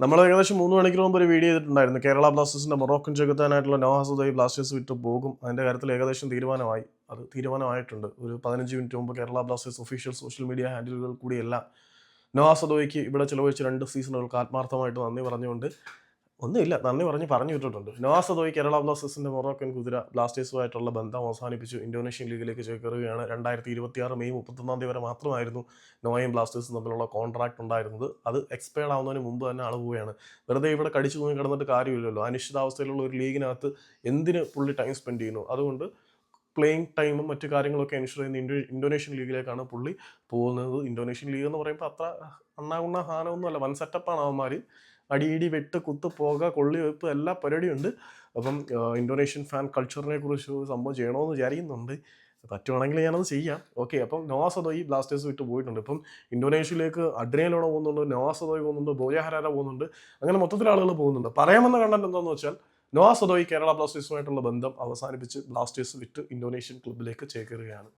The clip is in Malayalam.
നമ്മൾ ഏകദേശം മൂന്ന് മണിക്കൂർ മുമ്പ് ഒരു വീഡിയോ ചെയ്തിട്ടുണ്ടായിരുന്നു. കേരള ബ്ലാസ്റ്റേഴ്സിന്റെ മൊറോക്കൻ ചെകുത്താനായിട്ടുള്ള നോഹാസുദായി ബ്ലാസ്റ്റേഴ്സ് വിട്ട് പോകും. അതിന്റെ കാര്യത്തിൽ ഏകദേശം തീരുമാനമായി. അത് തീരുമാനമായിട്ടുണ്ട്. ഒരു പതിനഞ്ച് മിനിറ്റ് മുമ്പ് Kerala Blasters official social media ഹാൻഡിലുകൾ കൂടിയെല്ലാം. ഉദയ്ക്ക് ഇവിടെ ചിലവഴിച്ച രണ്ട് സീസണുകൾക്ക് ആത്മാർത്ഥമായിട്ട് നന്ദി പറഞ്ഞുകൊണ്ട് ഒന്നുമില്ല. നന്ദി പറഞ്ഞ് പറഞ്ഞു വിട്ടിട്ടുണ്ട്. നവാസ് അതോയി കേരള ബ്ലാസ്റ്റേഴ്സിന്റെ മൊറോക്കൻ കുതിര ബ്ലാസ്റ്റേഴ്സുമായിട്ടുള്ള ബന്ധം അവസാനിപ്പിച്ചു. ഇന്തോനേഷ്യൻ ലീഗിലേക്ക് ചേക്കേറുകയാണ്. രണ്ടായിരത്തി ഇരുപത്തിയാറ് മെയ് മുപ്പത്തൊന്നാം തീയതി വരെ മാത്രമായിരുന്നു നോയും ബ്ലാസ്റ്റേഴ്സും തമ്മിലുള്ള കോൺട്രാക്ട് ഉണ്ടായിരുന്നത്. അത് എക്സ്പയർഡ് ആവുന്നതിന് മുമ്പ് തന്നെ ആൾ പോവുകയാണ്. വെറുതെ ഇവിടെ കടിച്ചു തൂങ്ങി കിടന്നിട്ട് കാര്യമില്ലല്ലോ. അനിശ്ചിതാവസ്ഥയിലുള്ള ഒരു ലീഗിനകത്ത് എന്തിന് പുള്ളി ടൈം സ്പെൻഡ് ചെയ്യുന്നു? അതുകൊണ്ട് പ്ലേയിങ് ടൈമും മറ്റു കാര്യങ്ങളൊക്കെ എൻഷർ ചെയ്യുന്ന ഇൻഡോ ഇൻഡോനേഷ്യൻ ലീഗിലേക്കാണ് പുള്ളി പോകുന്നത്. ഇൻഡോനേഷ്യൻ ലീഗ് എന്ന് പറയുമ്പോൾ അത്ര അണ്ണാകുണ്ണ ഹാനമൊന്നുമല്ല വൻ സെറ്റപ്പാണ് അവന്മാർ അടിയിടി വെട്ട് കുത്ത് പോക കൊള്ളി വെപ്പ് എല്ലാ പരിപാടിയുണ്ട്. അപ്പം ഇൻഡോനേഷ്യൻ ഫാൻ കൾച്ചറിനെ കുറിച്ച് സംഭവം ചെയ്യണമെന്ന് വിചാരിക്കുന്നുണ്ട്. പറ്റുവാണെങ്കിൽ ഞാനത് ചെയ്യാം. ഓക്കെ അപ്പം നവാസദോയി ബ്ലാസ്റ്റേഴ്സ് വിട്ട് പോയിട്ടുണ്ട്. ഇപ്പം ഇൻഡോനേഷ്യയിലേക്ക് അഡ്രിയലോടെ പോകുന്നുണ്ട് നവാസദോയി പോകുന്നുണ്ട് ബോജഹരാര പോകുന്നുണ്ട്. അങ്ങനെ മൊത്തത്തിൽ ആളുകൾ പോകുന്നുണ്ട്. പറയാമെന്ന കണ്ടന്റ് എന്താണെന്ന് വെച്ചാൽ നോവാസദോയി കേരള ബ്ലാസ്റ്റേഴ്സുമായിട്ടുള്ള ബന്ധം അവസാനിപ്പിച്ച് ബ്ലാസ്റ്റേഴ്സ് വിട്ട് ഇന്തോനേഷ്യൻ ക്ലബിലേക്ക് ചേക്കേറുകയാണ്.